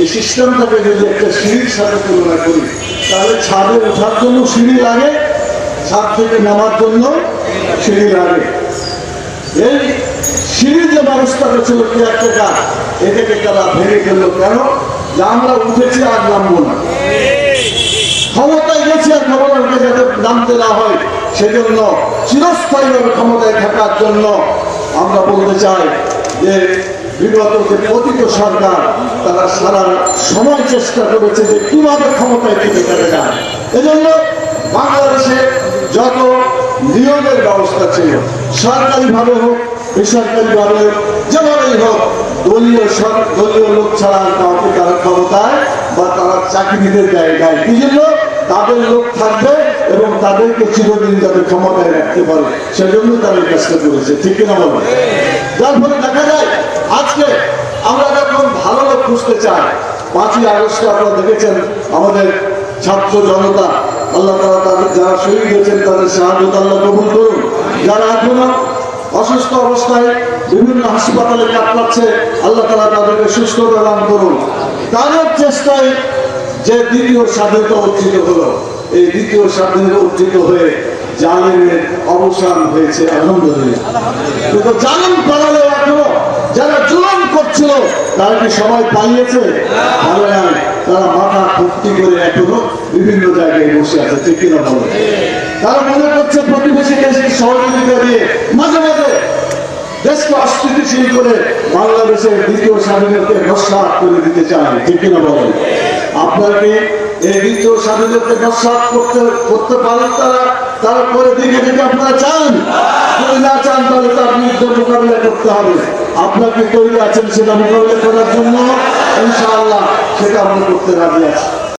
এই সিস্টেমটাকে যদি একটা সিঁড়ির সাথে তুলনা করি, তাহলে ছাদে ওঠার জন্য সিঁড়ি লাগে, ছাদ থেকে নামার জন্য সিঁড়ি লাগে। এই সিঁড়ির যে ব্যবস্থাটা ছিল কি একটা কাজ এটাকে তারা ভেঙে ফেলল কেন? যে আমরা উঠেছি আর নামবো না। ক্ষমতায় গেছি আর ক্ষমতাকে যাতে নামতে না হয়, সেজন্য চিরস্থায়ীভাবে ক্ষমতায় থাকার জন্য আমরা বলতে চাই যে বিগত যে পতিত সরকার, তারা সারা সময় চেষ্টা করেছে যে কীভাবে ক্ষমতায় টিকে থাকা যায় এজন্য বাংলাদেশে যত নিয়োগের ব্যবস্থা ছিল, সরকারিভাবে হোক, বেসরকারিভাবে হোক, যেভাবেই হোক, দলীয় দলীয় লোক ছাড়া কাউকে তারা ক্ষমতায় বা তারা চাকরিদের জায়গায় কি জন্য তাদের লোক থাকবে এবং তাদেরকে চিরদিন যাতে ক্ষমতায় রাখতে পারে। সেজন্য তারা কাজটা করেছে। ঠিক কিনা বলব যার ফলে দেখা যায়, আজকে আমরা যখন ভালো লোক খুঁজতে চাই, পাঁচই আগস্টে আপনারা দেখেছেন, আমাদের ছাত্র জনতা, আল্লাহ তারা তাদের যারা শহীদ হয়েছেন, তাদের সাহায্য আল্লাহ কবুল করুন। যারা এখনও অসুস্থ অবস্থায় বিভিন্ন হাসপাতালে কাটাচ্ছে আল্লাহ তালা তাদেরকে সুস্থতা দান করুন। তাদের চেষ্টায় যে দ্বিতীয় স্বাধীনতা অর্জিত হলো এই দ্বিতীয় স্বাধীনতা অর্জিত হয়ে জালিমের অবসান হয়েছে, আলহামদুলিল্লাহ। জালিম পালালে এখনও। যারা জুলুম করছিল, তারা কি সবাই পালিয়েছে? তারা মাথা ভর্তি করে এখনও বিভিন্ন জায়গায় বসে আছে, ঠিক কিনা বলে তারা মনে করছে প্রতিবেশী দেশকে সহযোগিতা দিয়ে মাঝে মাঝে দেশকে অস্থিতিশীল করে বাংলাদেশের দ্বিতীয় স্বাধীনতাকে নস্বাত করে দিতে চান ঠিক কিনা বলেন? আপনারা করতে পারেন তারা আপনারা চান। না চান, তাহলে মোকাবিলা করতে হবে। আপনাকে তৈরি আছেন সেটা মোকাবিলা করার জন্য? ইনশাআল্লাহ, সেটা আমরা করতে রাজি আছি।